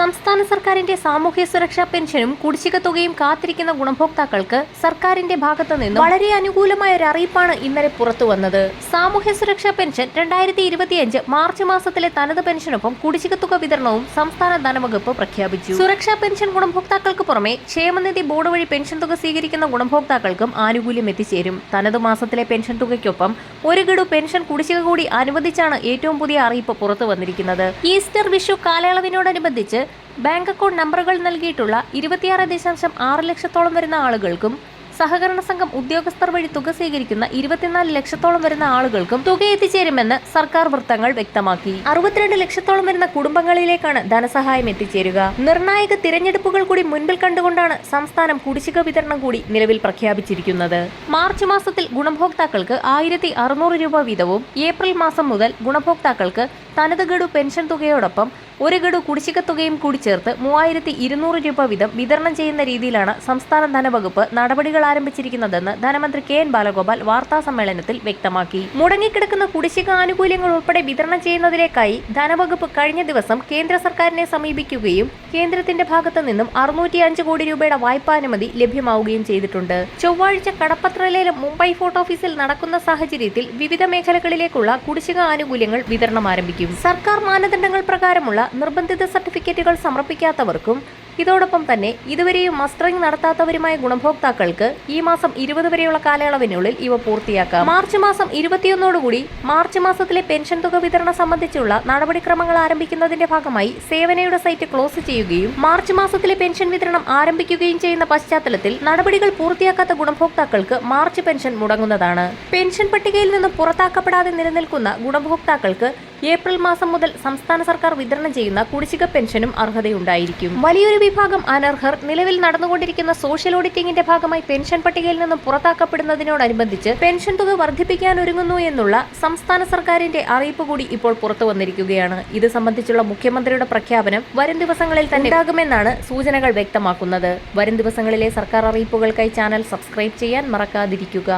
സംസ്ഥാന സർക്കാരിന്റെ സാമൂഹ്യ സുരക്ഷാ പെൻഷനും കുടിശ്ശിക തുകയും കാത്തിരിക്കുന്ന ഗുണഭോക്താക്കൾക്ക് സർക്കാരിന്റെ ഭാഗത്തു നിന്നും വളരെ അനുകൂലമായ ഒരു അറിയിപ്പാണ് ഇന്നലെ പുറത്തു വന്നത്. സാമൂഹ്യ സുരക്ഷാ പെൻഷൻ രണ്ടായിരത്തി ഇരുപത്തിയഞ്ച് മാർച്ച് മാസത്തിലെ തനത് പെൻഷനൊപ്പം കുടിശ്ശിക തുക വിതരണവും സംസ്ഥാന ധനവകുപ്പ് പ്രഖ്യാപിച്ചു. സുരക്ഷാ പെൻഷൻ ഗുണഭോക്താക്കൾക്ക് പുറമെ ക്ഷേമനിധി ബോർഡ് വഴി പെൻഷൻ തുക സ്വീകരിക്കുന്ന ഗുണഭോക്താക്കൾക്കും ആനുകൂല്യം എത്തിച്ചേരും. തനത് മാസത്തിലെ പെൻഷൻ തുകയ്ക്കൊപ്പം ഒരു ഗഡു പെൻഷൻ കുടിശ്ശിക കൂടി അനുവദിച്ചാണ് ഏറ്റവും പുതിയ അറിയിപ്പ് പുറത്തു വന്നിരിക്കുന്നത്. ഈസ്റ്റർ വിഷു കാലയളവിനോടനുബന്ധിച്ച് ബാങ്ക് അക്കൗണ്ട് നമ്പറുകൾ നൽകിയിട്ടുള്ള ഇരുപത്തിയാറ് ദശാംശം ആറ് ലക്ഷത്തോളം വരുന്ന ആളുകൾക്കും സഹകരണ സംഘം ഉദ്യോഗസ്ഥർ വഴി തുക സ്വീകരിക്കുന്ന ഇരുപത്തിനാല് ലക്ഷത്തോളം വരുന്ന ആളുകൾക്കും തുക എത്തിച്ചേരുമെന്ന് സർക്കാർ വൃത്തങ്ങൾ വ്യക്തമാക്കി. അറുപത്തിരണ്ട് ലക്ഷത്തോളം വരുന്ന കുടുംബങ്ങളിലേക്കാണ് ധനസഹായം എത്തിച്ചേരുക. നിർണായക തിരഞ്ഞെടുപ്പുകൾ കൂടി മുൻപിൽ കണ്ടുകൊണ്ടാണ് സംസ്ഥാനം കുടിശ്ശിക വിതരണം കൂടി നിലവിൽ പ്രഖ്യാപിച്ചിരിക്കുന്നത്. മാർച്ച് മാസത്തിൽ ഗുണഭോക്താക്കൾക്ക് ആയിരത്തി അറുന്നൂറ് രൂപ വീതവും ഏപ്രിൽ മാസം മുതൽ ഗുണഭോക്താക്കൾക്ക് തനത് ഗഡു പെൻഷൻ തുകയോടൊപ്പം ഒരു ഗഡു കുടിശ്ശിക തുകയും കൂടി ചേർത്ത് മൂവായിരത്തി ഇരുന്നൂറ് രൂപ വീതം വിതരണം ചെയ്യുന്ന രീതിയിലാണ് സംസ്ഥാന ധനവകുപ്പ് നടപടികൾ ആരംഭിച്ചിരിക്കുന്നതെന്ന് ധനമന്ത്രി കെ എൻ ബാലഗോപാൽ വാർത്താ സമ്മേളനത്തിൽ വ്യക്തമാക്കി. മുടങ്ങിക്കിടക്കുന്ന കുടിശ്ശിക ആനുകൂല്യങ്ങൾ ഉൾപ്പെടെ വിതരണം ചെയ്യുന്നതിലേക്കായി ധനവകുപ്പ് കഴിഞ്ഞ ദിവസം കേന്ദ്ര സർക്കാരിനെ സമീപിക്കുകയും കേന്ദ്രത്തിന്റെ ഭാഗത്തു നിന്നും അറുന്നൂറ്റി അഞ്ച് കോടി രൂപയുടെ വായ്പാനുമതി ലഭ്യമാവുകയും ചെയ്തിട്ടുണ്ട്. ചൊവ്വാഴ്ച കടപ്പത്രയിലും മുംബൈ ഫോർട്ട് ഓഫീസിൽ നടക്കുന്ന സാഹചര്യത്തിൽ വിവിധ മേഖലകളിലേക്കുള്ള കുടിശ്ശിക ആനുകൂല്യങ്ങൾ വിതരണം ആരംഭിക്കും. സർക്കാർ മാനദണ്ഡങ്ങൾ പ്രകാരമുള്ള നിർബന്ധിത സർട്ടിഫിക്കറ്റുകൾ സമർപ്പിക്കാത്തവർക്കും ഇതോടൊപ്പം തന്നെ ഇതുവരെയും മസ്റ്ററിംഗ് നടത്താത്തവരുമായ ഗുണഭോക്താക്കൾക്ക് ഈ മാസം ഇരുപത് വരെയുള്ള കാലയളവിനുള്ളിൽ ഇവ പൂർത്തിയാക്കാം. മാർച്ച് മാസം ഇരുപത്തിയൊന്നോടുകൂടി മാർച്ച് മാസത്തിലെ പെൻഷൻ തുക വിതരണം സംബന്ധിച്ചുള്ള നടപടിക്രമങ്ങൾ ആരംഭിക്കുന്നതിന്റെ ഭാഗമായി സേവനയുടെ സൈറ്റ് ക്ലോസ് ചെയ്യുകയും മാർച്ച് മാസത്തിലെ പെൻഷൻ വിതരണം ആരംഭിക്കുകയും ചെയ്യുന്ന പശ്ചാത്തലത്തിൽ നടപടികൾ പൂർത്തിയാക്കാത്ത ഗുണഭോക്താക്കൾക്ക് മാർച്ച് പെൻഷൻ മുടങ്ങുന്നതാണ്. പെൻഷൻ പട്ടികയിൽ നിന്ന് പുറത്താക്കപ്പെടാതെ നിലനിൽക്കുന്ന ഗുണഭോക്താക്കൾക്ക് ഏപ്രിൽ മാസം മുതൽ സംസ്ഥാന സർക്കാർ വിതരണം ചെയ്യുന്ന കുടിശ്ശിക പെൻഷനും അർഹതയുണ്ടായിരിക്കും. വലിയൊരു വിഭാഗം അനർഹർ നിലവിൽ നടന്നുകൊണ്ടിരിക്കുന്ന സോഷ്യൽ ഓഡിറ്റിംഗിന്റെ ഭാഗമായി പെൻഷൻ പട്ടികയിൽ നിന്നും പുറത്താക്കപ്പെടുന്നതിനോടനുബന്ധിച്ച് പെൻഷൻ തുക വർദ്ധിപ്പിക്കാനൊരുങ്ങുന്നു എന്നുള്ള സംസ്ഥാന സർക്കാരിന്റെ അറിയിപ്പ് കൂടി ഇപ്പോൾ പുറത്തു വന്നിരിക്കുകയാണ്. ഇത് സംബന്ധിച്ചുള്ള മുഖ്യമന്ത്രിയുടെ പ്രഖ്യാപനം വരും ദിവസങ്ങളിൽ തന്നെ ഉണ്ടാകുമെന്നാണ് സൂചനകൾ വ്യക്തമാക്കുന്നത്. വരും ദിവസങ്ങളിലെ സർക്കാർ അറിയിപ്പുകൾക്കായി ചാനൽ സബ്സ്ക്രൈബ് ചെയ്യാൻ മറക്കാതിരിക്കുക.